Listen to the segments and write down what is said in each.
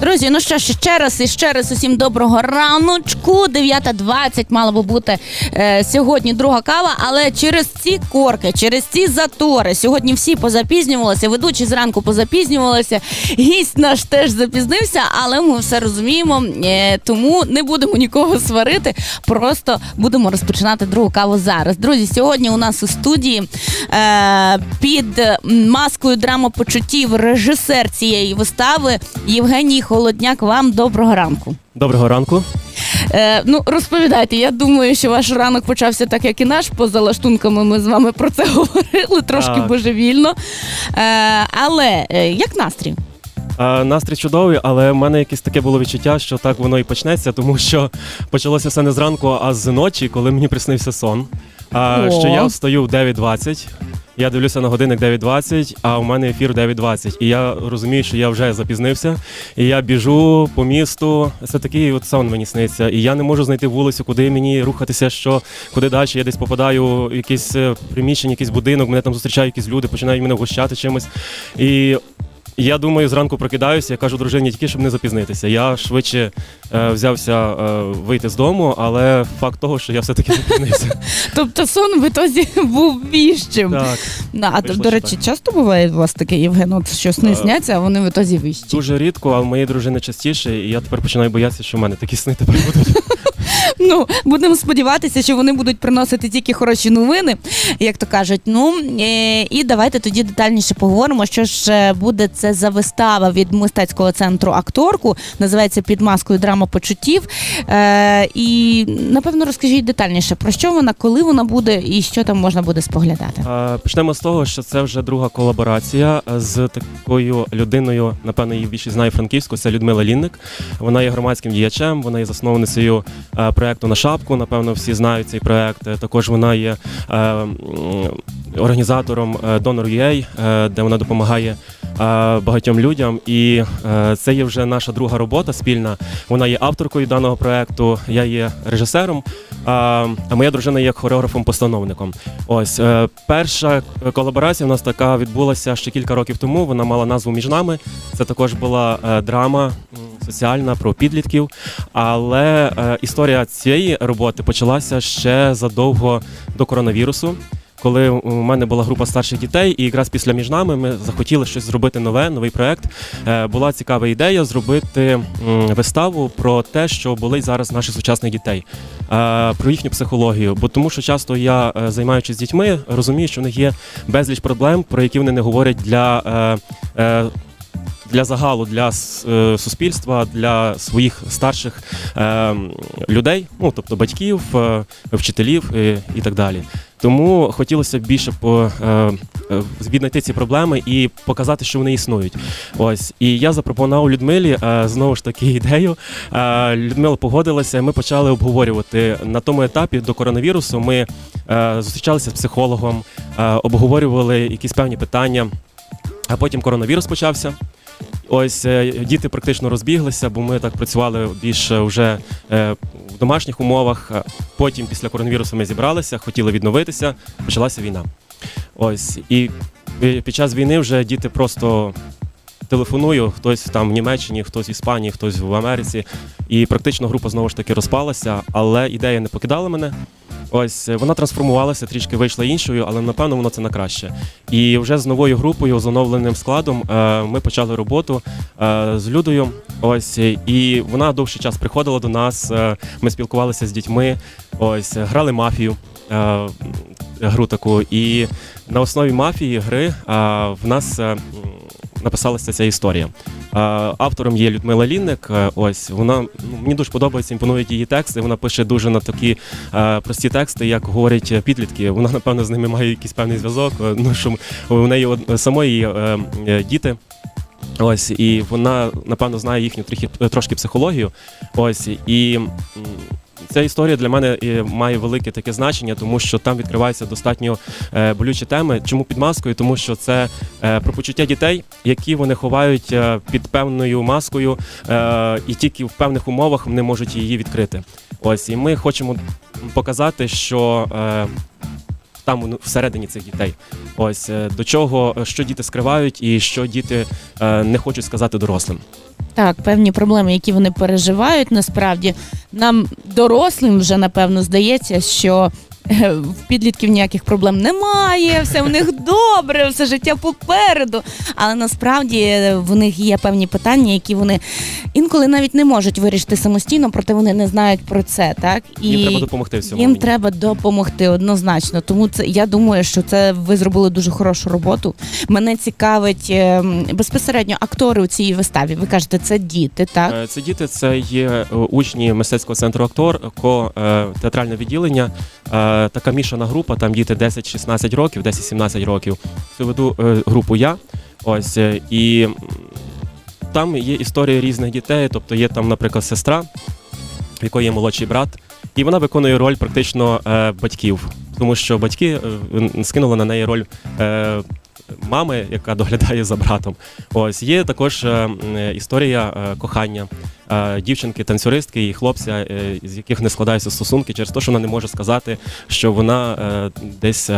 Друзі, ну що ж, ще раз і ще раз усім доброго раночку. 9.20 мала би бути е, сьогодні друга кава, але через ці корки, через ці затори. Сьогодні всі позапізнювалися, ведучі зранку позапізнювалися. Гість наш теж запізнився, але ми все розуміємо. Е, тому не будемо нікого сварити. Просто будемо розпочинати другу каву зараз. Друзі, сьогодні у нас у студії е, під маскою драма почуттів режисер цієї вистави Євгеній Холодняк. Вам доброго ранку. Доброго ранку. Е, ну розповідайте. Я думаю, що ваш ранок почався так, як і наш. Поза лаштунками ми з вами про це говорили трошки Так. божевільно. Е, але е, як настрій? Е, настрій чудовий, але в мене якесь таке було відчуття, що так воно і почнеться, тому що почалося все не зранку, а з ночі, коли мені приснився сон. Е, О. що я встаю в 9.20, я дивлюся на годинник 9.20, а у мене ефір 9.20. І я розумію, що я вже запізнився. І я біжу по місту. Це такий от сон мені сниться. І я не можу знайти вулицю, куди мені рухатися, що куди далі. Я десь попадаю в якесь е, приміщення, якийсь будинок, мене там зустрічають якісь люди, починають мене вгощати чимось. І я думаю, зранку прокидаюся, я кажу дружині тільки, щоб не запізнитися. Я швидше е, взявся е, вийти з дому, але факт того, що я все-таки запізнився. Тобто сон в ітозі був віщим. так. Да, а Вийшло, до що речі, так. часто буває у вас таке, Євген, от що сни Е, сняться, а вони в ітозі вищі. Дуже рідко, а в моєї дружини частіше, і я тепер починаю боятися, що в мене такі сни тепер будуть. Ну, будемо сподіватися, що вони будуть приносити тільки хороші новини, як то кажуть. Ну е, і давайте тоді детальніше поговоримо, що ж е, буде це за вистава від мистецького центру акторку. Називається під маскою драма почуттів. Е, і напевно розкажіть детальніше про що вона, коли вона буде і що там можна буде споглядати. Почнемо з того, що це вже друга колаборація з такою людиною, напевно, її більшість знає франківську. Це Людмила Лінник. Вона є громадським діячем, вона є засновницею проекту на шапку. Напевно, всі знають цей проект. Е, Також вона є е, організатором е, Donor.ua, де вона допомагає багатьом людям. І це є вже наша друга робота спільна. Вона є авторкою даного проекту. Я є режисером. А, моя дружина є хореографом-постановником. Ось перша колаборація у нас така відбулася ще кілька років тому. Вона мала назву між нами. Це також була драма соціальна про підлітків. Але е, історія цієї роботи почалася ще задовго до коронавірусу. Коли у мене була група старших дітей, і якраз після між нами ми захотіли щось зробити нове, новий проект. Е, була цікава ідея зробити виставу про те, що болить зараз наших сучасних дітей, е, про їхню психологію. Бо тому, що часто я, е, займаючись дітьми, розумію, що в них є безліч проблем, про які вони не говорять для. Для загалу, для е, суспільства, для своїх старших е, людей, ну тобто батьків, е, вчителів і так далі. Тому хотілося б більше по, е, віднайти ці проблеми і показати, що вони існують. Ось і я запропонував Людмилі знову ж таки ідею. Людмила погодилася, ми почали обговорювати на тому етапі до коронавірусу. Ми зустрічалися з психологом, обговорювали якісь певні питання. А потім коронавірус почався. Ось е, діти практично розбіглися, бо ми так працювали більше вже е, в домашніх умовах. Потім, після коронавірусу, ми зібралися, хотіли відновитися. Почалася війна. Ось і під час війни вже діти просто телефоную, хтось там в Німеччині, хтось в Іспанії, хтось в Америці. І практично група знову ж таки розпалася, але ідея не покидала мене. Ось е, вона трансформувалася, трішки вийшла іншою, але напевно воно це на краще. І вже з новою групою, з оновленим складом, е, ми почали роботу е, з Людою. Ось і вона довший час приходила до нас. Ми спілкувалися з дітьми. Ось грали мафію. Гру таку, і на основі мафії гри в нас написалася ця історія. Е, Автором є Людмила Лінник. Е, Ось вона ну, мені дуже подобається, імпонують її тексти. Вона пише дуже на такі е, прості тексти, як говорять підлітки. Вона напевно з ними має якийсь певний зв'язок. Ну що у неї самої діти. Ось і вона напевно знає їхню трохи трошки психологію. Ось і ця історія для мене має велике таке значення, тому що там відкриваються достатньо е, болючі теми. Чому під маскою? Тому що це е, про почуття дітей, які вони ховають е, під певною маскою, і тільки в певних умовах вони можуть її відкрити. Ось і ми хочемо показати, що. Там всередині цих дітей. Ось е, до чого, е, що діти скривають, і що діти е, не хочуть сказати дорослим. Так, певні проблеми, які вони переживають, насправді нам дорослим вже напевно здається, що в підлітків ніяких проблем немає, все в них добре, все життя попереду. Але насправді в них є певні питання, які вони інколи навіть не можуть вирішити самостійно, проте вони не знають про це. Так і Їм треба допомогти в цьому. їм треба допомогти однозначно. Тому це я думаю, що це ви зробили дуже хорошу роботу. Мене цікавить е, безпосередньо актори у цій виставі. Ви кажете, це діти, так? Е, Це діти, це є е, учні мистецького центру актор, ко е, театральне відділення. Така мішана група, там діти 10-16 років, 10-17 років. Веду е, групу я. Ось е, і там є історії різних дітей. Тобто є там, наприклад, сестра, в якої є молодший брат, і вона виконує роль практично е, батьків, тому що батьки е, скинули на неї роль. Е, Мами, яка доглядає за братом, ось є також е, історія е, кохання е, дівчинки, танцюристки і хлопця, з яких не складаються стосунки через те, що вона не може сказати, що вона десь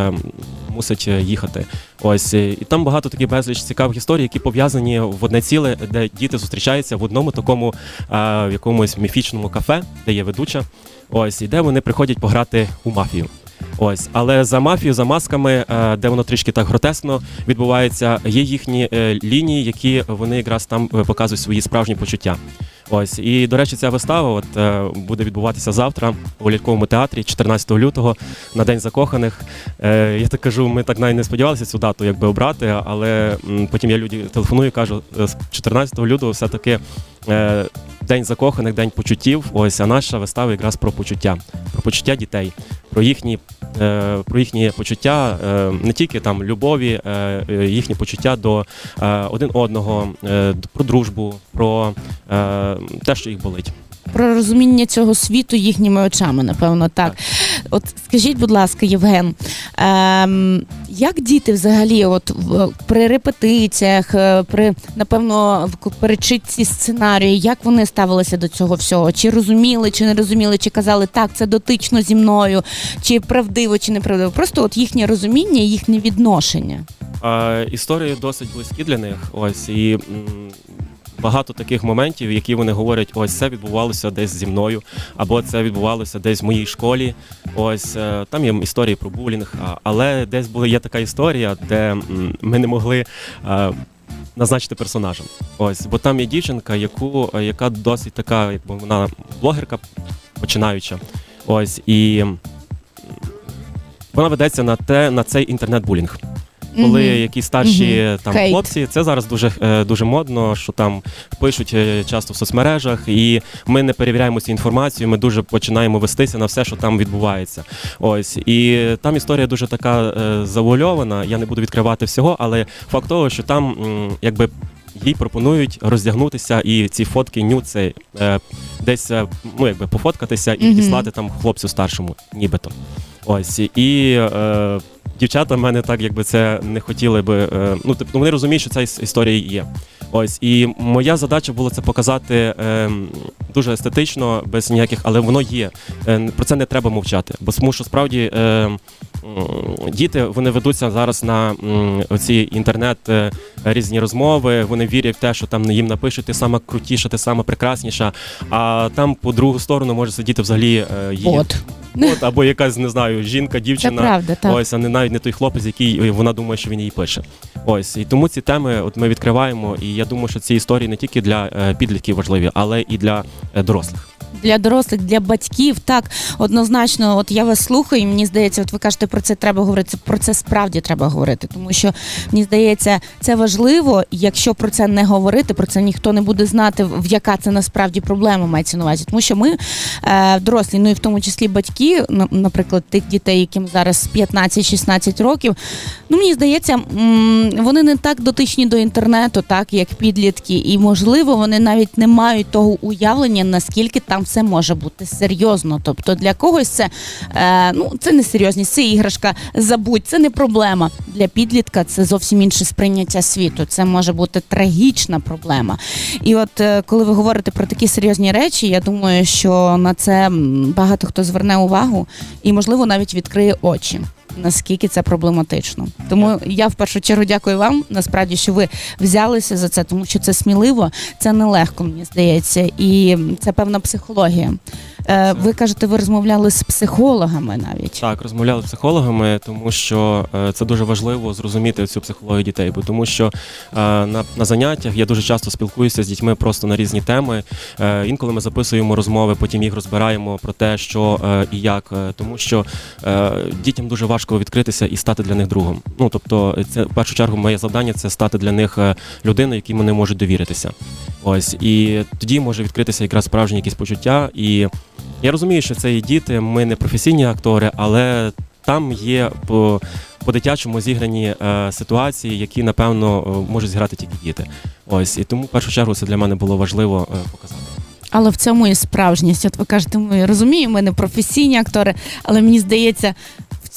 мусить їхати. Ось і там багато таких безліч цікавих історій, які пов'язані в одне ціле, де діти зустрічаються в одному такому в якомусь міфічному кафе, де є ведуча. Ось і де вони приходять пограти у мафію. Ось, але за мафію, за масками, е, де воно трішки так гротесно відбувається, є їхні е, лінії, які вони якраз там е, показують свої справжні почуття. Ось і до речі, ця вистава от буде відбуватися завтра у ляльковому театрі, 14 лютого, на день закоханих. Я так кажу, ми так навіть не сподівалися цю дату, якби обрати, але потім я люди телефоную кажу, з 14 лютого все таки. Е, День закоханих, день почуттів. Ось а наша вистава якраз про почуття, про почуття дітей, про їхні, е, про їхні почуття, е, не тільки там любові, їхні почуття до один одного, про дружбу, про те, що їх болить. Про розуміння цього світу їхніми очами, напевно, так. От скажіть, будь ласка, Євген, ем, як діти взагалі, от при репетиціях, е, при напевно при читці сценарію, як вони ставилися до цього всього? Чи розуміли, чи не розуміли, чи казали так, це дотично зі мною, чи правдиво, чи неправдиво? Просто от їхнє розуміння, їхнє відношення. Е, історії досить близькі для них. Ось і багато таких моментів, які вони говорять, ось це відбувалося десь зі мною, або це відбувалося десь в моїй школі. Ось е, там є історії про булінг, але десь була є така історія, де ми не могли. е, Назначити персонажем. Ось, бо там є дівчинка, яку, е, яка досить така, якби вона блогерка починаюча. Ось, і вона ведеться на те, на цей інтернет-булінг коли Мгм. якісь старші Мгм. там Хейт. хлопці, це зараз дуже е, дуже модно, що там пишуть е, часто в соцмережах, і ми не перевіряємо цю інформацію. Ми дуже починаємо вестися на все, що там відбувається. Ось і там історія дуже така е, завуальована. Я не буду відкривати всього, але факт того, що там якби. Їй пропонують роздягнутися і ці фотки нюци е, десь ну якби пофоткатися і відіслати там хлопцю старшому, нібито. Ось і е, дівчата в мене так, якби це не хотіли би. Е, ну, тобто вони розуміють, що ця історія є. Ось і моя задача була це показати е, дуже естетично, без ніяких, але воно є. Е, про це не треба мовчати. Бо тому що справді е, діти вони ведуться зараз на оці інтернет різні розмови. Вони вірять в те, що там їм напишуть, ти сама крутіша, ти сама прекрасніша. А там по другу сторону може сидіти взагалі її От. От, або якась не знаю, жінка, Це дівчина. правда, так. Ось, а не навіть не той хлопець, який е, вона думає, що він її пише. Ось і тому ці теми от ми відкриваємо. І я думаю, що ці історії не тільки для е, підлітків важливі, але і для е, дорослих. Для дорослих, для батьків, так однозначно. От я вас слухаю, і мені здається, от ви кажете про це треба говорити. Про це справді треба говорити, тому що мені здається, це важливо. Якщо про це не говорити, про це ніхто не буде знати, в яка це насправді проблема мається на увазі. Тому що ми е, дорослі, ну і в тому числі батьки, на- наприклад, тих дітей, яким зараз 15-16 років. Ну мені здається, вони не так дотичні до інтернету, так як підлітки, і можливо, вони навіть не мають того уявлення, наскільки там все може бути серйозно. Тобто для когось це е, ну це не серйозність, це іграшка. Забудь, це не проблема. Для підлітка це зовсім інше сприйняття світу. Це може бути трагічна проблема. І от е, коли ви говорите про такі серйозні речі, я думаю, що на це багато хто зверне увагу і, можливо, навіть відкриє очі. Наскільки це проблематично, тому я в першу чергу дякую вам. Насправді, що ви взялися за це, тому що це сміливо, це нелегко, мені здається, і це певна психологія. Е, ви кажете, ви розмовляли з психологами навіть. Так, розмовляли з психологами, тому що е, це дуже важливо зрозуміти цю психологію дітей. Бо тому що е, на, на заняттях я дуже часто спілкуюся з дітьми просто на різні теми. Е, інколи ми записуємо розмови, потім їх розбираємо про те, що е, і як, тому що е, дітям дуже важко відкритися і стати для них другом. Ну тобто, це в першу чергу моє завдання це стати для них е, людиною, якій вони можуть довіритися. Ось і тоді може відкритися якраз справжні якісь почуття. І я розумію, що це і діти, ми не професійні актори, але там є по, по-дитячому зіграні е, ситуації, які напевно е, можуть зіграти тільки діти. Ось і тому в першу чергу це для мене було важливо е, показати. Але в цьому і справжність. От ви кажете, ми розуміємо, ми не професійні актори, але мені здається.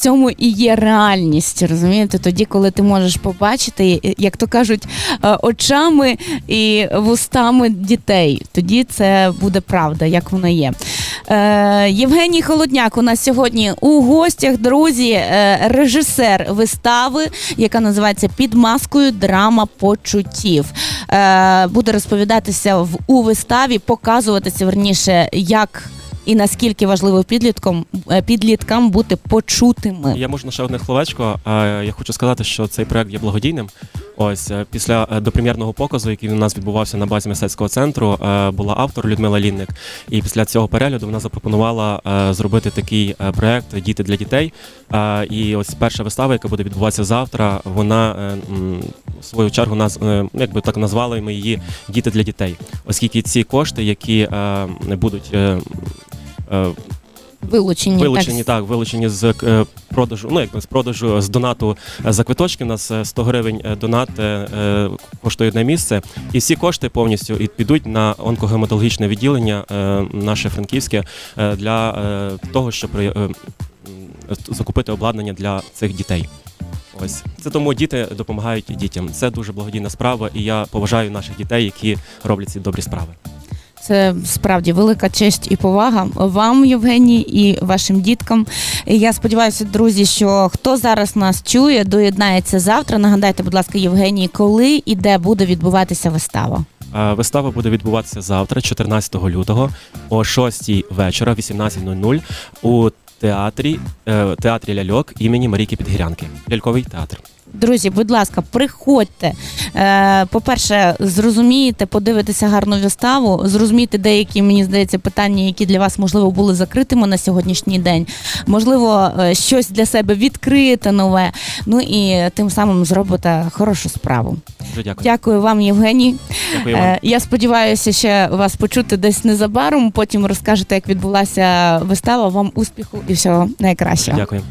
Цьому і є реальність, розумієте? Тоді, коли ти можеш побачити, як то кажуть, е, очами і вустами дітей, тоді це буде правда, як воно є. Е, Євгеній Холодняк у нас сьогодні у гостях, друзі, е, режисер вистави, яка називається Під маскою драма почуттів. Е, Буде розповідатися в у виставі, показуватися верніше, як. І наскільки важливо підліткам, е, підліткам бути почутими. Я можу на ще одне словечко. Е, Я хочу сказати, що цей проект є благодійним. Ось е, після е, допрем'єрного показу, який у нас відбувався на базі мистецького центру, е, була автор Людмила Лінник. І після цього перегляду вона запропонувала зробити такий проект Діти для дітей. І ось перша вистава, яка буде відбуватися завтра, вона в свою чергу нас якби так назвали ми її Діти для дітей, оскільки ці кошти, які будуть. Вилучені, Вилучені так, вилучені з е, продажу. Ну як з продажу з донату е, за квиточки. У нас е, 100 гривень е, донат е, е, коштує одне місце, і всі кошти повністю підуть на онкогематологічне відділення наше франківське для того, щоб закупити обладнання для цих дітей. Ось це тому діти допомагають дітям. Це дуже благодійна справа, і я поважаю наших дітей, які роблять ці добрі справи. Це справді велика честь і повага вам, Євгеній, і вашим діткам. Я сподіваюся, друзі, що хто зараз нас чує, доєднається завтра. Нагадайте, будь ласка, Євгеній, коли і де буде відбуватися вистава. Вистава буде відбуватися завтра, 14 лютого, о 6 вечора, 18.00 у театрі, е, театрі ляльок імені Марійки Підгірянки. Ляльковий театр. Друзі, будь ласка, приходьте. Е, По-перше, зрозумієте, подивитеся гарну виставу, зрозумієте деякі, мені здається, питання, які для вас можливо були закритими на сьогоднішній день. Можливо, е, щось для себе відкриєте нове. Ну і тим самим зробите хорошу справу. Дуже дякую. Дякую вам, Євгеній. Дякую вам. Е, Я сподіваюся, ще вас почути десь незабаром. Потім розкажете, як відбулася вистава. Вам успіху і всього найкращого. Дякую.